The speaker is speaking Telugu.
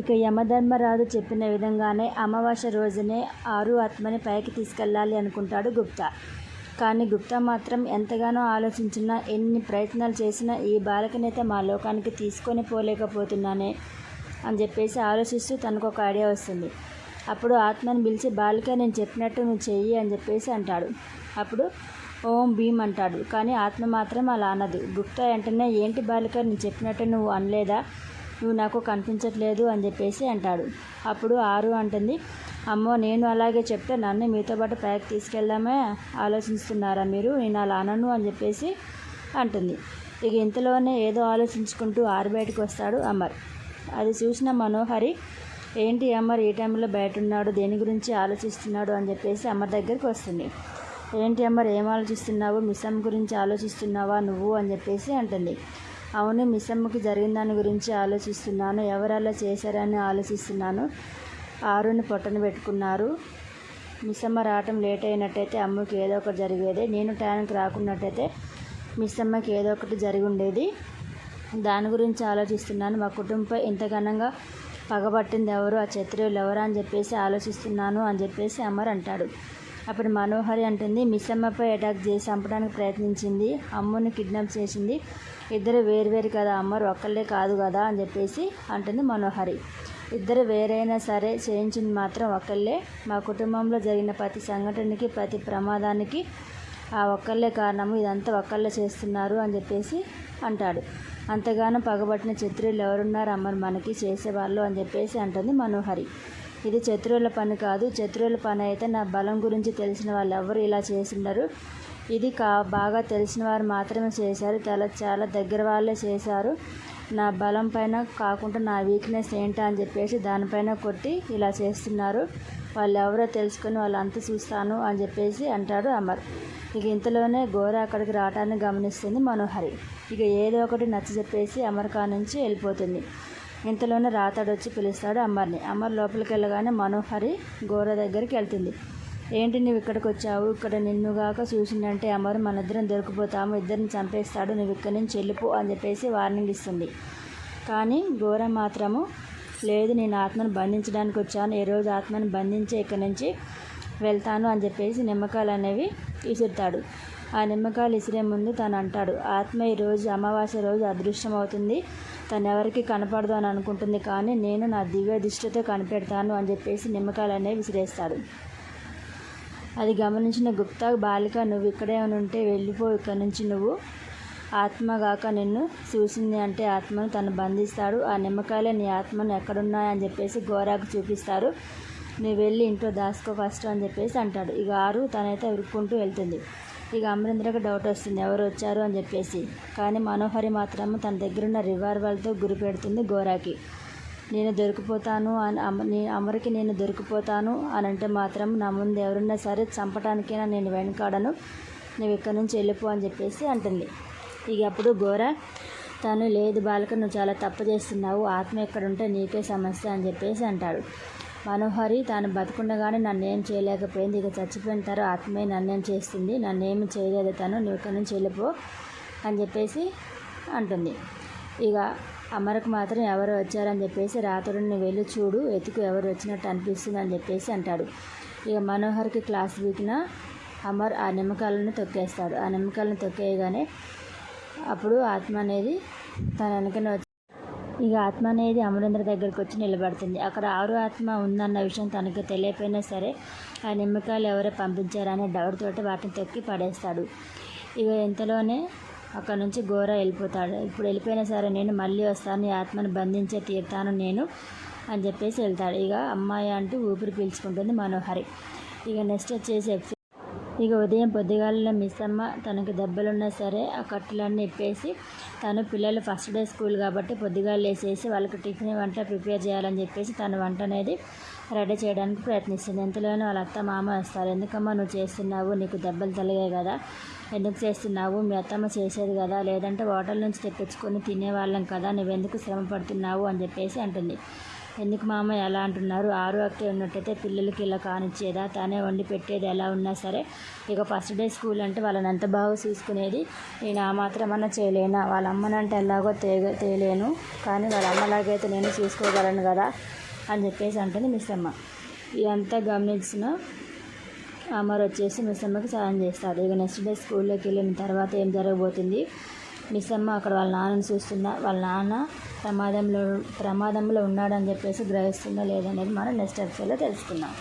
ఇక యమధర్మరాజు చెప్పిన విధంగానే అమావాస్య రోజునే ఆరు ఆత్మని పైకి తీసుకెళ్ళాలి అనుకుంటాడు గుప్తా. కానీ గుప్తా మాత్రం ఎంతగానో ఆలోచించినా ఎన్ని ప్రయత్నాలు చేసినా ఈ బాలకనైతే మా లోకానికి తీసుకొని పోలేకపోతున్నానే అని చెప్పేసి ఆలోచిస్తూ తనకు ఒక ఐడియా వస్తుంది. అప్పుడు ఆత్మని పిలిచి బాలిక నేను చెప్పినట్టు నువ్వు చెయ్యి అని చెప్పేసి అంటాడు. అప్పుడు ఓం భీమ్ అంటాడు. కానీ ఆత్మ మాత్రం అలా అనదు. గుప్తా వెంటనే ఏంటి బాలిక నేను చెప్పినట్టు నువ్వు అనలేదా? నువ్వు నాకు కనిపించట్లేదు అని చెప్పేసి అంటాడు. అప్పుడు ఆరు అంటుంది అమ్మో నేను అలాగే చెప్తే నన్ను మీతో పాటు పైకి తీసుకెళ్దామే ఆలోచిస్తున్నారా మీరు? నేను అలా అనను అని చెప్పేసి అంటుంది. ఇక ఇంతలోనే ఏదో ఆలోచించుకుంటూ ఆరు బయటకు వస్తాడు అమర్. అది చూసిన మనోహరి ఏంటి అమర్ ఈ టైంలో బయట ఉన్నాడు దేని గురించి ఆలోచిస్తున్నాడు? అని చెప్పేసి అమర్ దగ్గరికి వస్తుంది. ఏంటి అమర్ ఏం ఆలోచిస్తున్నావు? మిస్సమ్ గురించి ఆలోచిస్తున్నావా నువ్వు? అని చెప్పేసి అంటుంది. అవును మిస్సమ్మకి జరిగిన దాని గురించి ఆలోచిస్తున్నాను. ఎవరు అలా చేశారని ఆలోచిస్తున్నాను. ఆరుని పొట్టన పెట్టుకున్నారు. మిస్సమ్మ రావటం లేట్ అయినట్టయితే అమ్మకి ఏదో ఒకటి జరిగేది. నేను టైంకి రాకున్నట్టయితే మిస్సమ్మకి ఏదో ఒకటి జరిగి ఉండేది. దాని గురించి ఆలోచిస్తున్నాను. మా కుటుంబంపై ఇంత ఘనంగా పగబట్టింది ఎవరు? ఆ క్షత్రియులు ఎవరు అని చెప్పేసి ఆలోచిస్తున్నాను అని చెప్పేసి అమర్ అంటాడు. అప్పుడు మనోహరి అంటుంది మిస్సమ్మపై అటాక్ చేసి చంపడానికి ప్రయత్నించింది. అమ్ముని కిడ్నాప్ చేసింది. ఇద్దరు వేరువేరు కదా అమ్మరు ఒక్కళ్ళే కాదు కదా అని చెప్పేసి అంటుంది మనోహరి. ఇద్దరు వేరైనా సరే చేయించింది మాత్రం ఒక్కళ్ళే. మా కుటుంబంలో జరిగిన ప్రతి సంఘటనకి ప్రతి ప్రమాదానికి ఆ ఒక్కళ్ళే కారణము. ఇదంతా ఒక్కళ్ళే చేస్తున్నారు అని చెప్పేసి అంటాడు. అంతగానో పగబట్టిన చిత్రులు ఎవరున్నారు? అమ్మరు మనకి చేసేవాళ్ళు అని చెప్పేసి అంటుంది మనోహరి. ఇది చతురుల పని కాదు. శత్రువుల పని అయితే నా బలం గురించి తెలిసిన వాళ్ళు ఎవరు ఇలా చేసిండరు. ఇది కా బాగా తెలిసిన వారు మాత్రమే చేశారు. చాలా చాలా దగ్గర వాళ్ళే చేశారు. నా బలం పైన కాకుండా నా వీక్నెస్ ఏంటా అని చెప్పేసి దానిపైన కొట్టి ఇలా చేస్తున్నారు. వాళ్ళు ఎవరో తెలుసుకొని వాళ్ళంతా చూస్తాను అని చెప్పేసి అంటాడు అమర్. ఇక ఇంతలోనే గోర అక్కడికి రావటాన్ని గమనిస్తుంది మనోహరి. ఇక ఏదో ఒకటి నచ్చ చెప్పేసి అమెరికా నుంచి వెళ్ళిపోతుంది. ఇంతలోనే రాతాడు వచ్చి పిలుస్తాడు అమ్మర్ని అమ్మర్ లోపలికి వెళ్ళగానే మనోహరి గోర దగ్గరికి వెళ్తుంది ఏంటి నువ్వు ఇక్కడికి వచ్చావు ఇక్కడ నిన్నుగాక చూసిందంటే అమ్మరు మన ఇద్దరం దొరికిపోతాము. ఇద్దరిని చంపేస్తాడు. నువ్వు ఇక్కడి నుంచి వెళ్ళిపో అని చెప్పేసి వార్నింగ్ ఇస్తుంది. కానీ ఘోర మాత్రము లేదు నేను ఆత్మను బంధించడానికి వచ్చాను ఏ రోజు ఆత్మను బంధించి ఇక్కడి నుంచి వెళ్తాను అని చెప్పేసి నిమ్మకాయలు అనేవి విసురుతాడు. ఆ నిమ్మకాయలు విసిరే ముందు తను అంటాడు. ఆత్మ ఈరోజు అమావాస్య రోజు అదృష్టం అవుతుంది తను ఎవరికి కనపడదు అని అనుకుంటుంది కానీ నేను నా దివ్య దృష్టితో కనిపెడతాను అని చెప్పేసి నిమ్మకాయలు అనేవి విసిరేస్తాడు. అది గమనించిన గుప్తా బాలిక నువ్వు ఇక్కడే ఉంటే వెళ్ళిపో ఇక్కడ నుంచి నువ్వు ఆత్మగాక నిన్ను చూసింది అంటే ఆత్మను తను బంధిస్తాడు. ఆ నిమ్మకాయలే నీ ఆత్మను ఎక్కడున్నాయని చెప్పేసి గోరాకు చూపిస్తారు నువ్వు వెళ్ళి ఇంట్లో దాసుకో ఫస్ట్ అని చెప్పేసి అంటాడు. ఇక ఆరు తనైతే ఉరుక్కుంటూ వెళ్తుంది. ఇక అమరేందర్కి డౌట్ వస్తుంది. ఎవరు వచ్చారు అని చెప్పేసి. కానీ మనోహరి మాత్రం తన దగ్గరున్న రివాల్వర్తో గురి పెడుతుంది గోరాకి నేను దొరికిపోతాను అని అమరికి నేను దొరికిపోతాను అని అంటే మాత్రం నా ముందు ఎవరున్నా సరే చంపడానికైనా నేను వెనకాడను. నువ్వు ఇక్కడ నుంచి వెళ్ళిపో అని చెప్పేసి అంటుంది. ఇక అప్పుడు గోరా తను లేదు బాలక నువ్వు చాలా తప్పు చేస్తున్నావు. ఆత్మ ఎక్కడుంటే నీకే సమస్య అని చెప్పేసి అంటాడు. మనోహరి తాను బతుకుండగానే నన్ను ఏం చేయలేకపోయింది. ఇక చచ్చిపోయిన తర్వాత ఆత్మే నన్నేం చేస్తుంది? నన్నేమి చేయలేదు. తను నువ్వు ఇక్కడి నుంచి వెళ్ళిపో అని చెప్పేసి అంటుంది. ఇక అమరకు మాత్రం ఎవరు వచ్చారని చెప్పేసి రాత్రుడిని వెళ్ళి చూడు. ఎతుకు ఎవరు వచ్చినట్టు అనిపిస్తుంది అని చెప్పేసి అంటాడు. ఇక మనోహర్కి క్లాస్ వీక్న అమర్ ఆ నిమ్మకాలను తొక్కేస్తాడు. ఆ నిమ్మకాలను తొక్కేయగానే అప్పుడు ఆత్మ అనేది తన వెనకనే వచ్చి ఇక ఆత్మ అనేది అమరేంద్ర దగ్గరికి వచ్చి నిలబడుతుంది. అక్కడ ఆరు ఆత్మ ఉందన్న విషయం తనకు తెలియపోయినా సరే ఆ నిమ్మకాయలు ఎవరో పంపించారనే డౌట్ తోటి వాటిని తొక్కి పడేస్తాడు. ఇక ఇంతలోనే అక్కడ నుంచి ఘోర వెళ్ళిపోతాడు. ఇప్పుడు వెళ్ళిపోయినా సరే నేను మళ్ళీ వస్తాను ఈ ఆత్మను బంధించే తీరుతాను నేను అని చెప్పేసి వెళ్తాడు. ఇక అమ్మాయి అంటూ ఊపిరి పీల్చుకుంటుంది మనోహరి. ఇక నెక్స్ట్ వచ్చేసి ఇక ఉదయం పొద్దుగాలలో మిస్ అమ్మ తనకు దెబ్బలున్నా సరే ఆ కట్టులన్నీ ఇప్పేసి తను పిల్లలు ఫస్ట్ డే స్కూల్ కాబట్టి పొద్దుగాలు వేసేసి వాళ్ళకి టిఫిన్ వంట ప్రిపేర్ చేయాలని చెప్పేసి తన వంట అనేది రెడీ చేయడానికి ప్రయత్నిస్తుంది. ఎంతలోనే వాళ్ళ అత్త మామ వస్తారు. ఎందుకమ్మా నువ్వు చేస్తున్నావు? నీకు దెబ్బలు తలిగాయి కదా. ఎందుకు చేస్తున్నావు? మీ అత్తమ్మ చేసేది కదా. లేదంటే హోటల్ నుంచి తెప్పించుకొని తినేవాళ్ళం కదా. నువ్వెందుకు శ్రమ పడుతున్నావు? అని చెప్పేసి అంటుంది. ఎందుకు మామయ్య అలా అంటున్నారు? ఆరు అక్కే ఉన్నట్టయితే పిల్లలకి ఇలా కానిచ్చేదా? తానే వండి పెట్టేది ఎలా ఉన్నా సరే ఇక ఫస్ట్ డే స్కూల్ అంటే వాళ్ళని ఎంత బాగా చూసుకునేది? నేను ఆ మాత్రమన్నా చేయలేనా? వాళ్ళ అమ్మనంటే ఎలాగో తే తేలేను. కానీ వాళ్ళ అమ్మలాగైతే నేను చూసుకోగలను కదా? అని చెప్పేసి అంటుంది మిస్ అమ్మ ఇదంతా గమనించిన అమర్ వచ్చేసి మిస్ అమ్మకి సాయం చేస్తారు ఇక నెక్స్ట్ డే స్కూల్లోకి వెళ్ళిన తర్వాత ఏం జరగబోతుంది? మిస్సమ్మ అక్కడ వాళ్ళ నాన్నని చూస్తుందా? వాళ్ళ నాన్న ప్రమాదంలో ప్రమాదంలో ఉన్నాడని చెప్పేసి గ్రహిస్తుందా లేదనేది మనం నెక్స్ట్ ఎపిసోడ్లో తెలుసుకుందాం.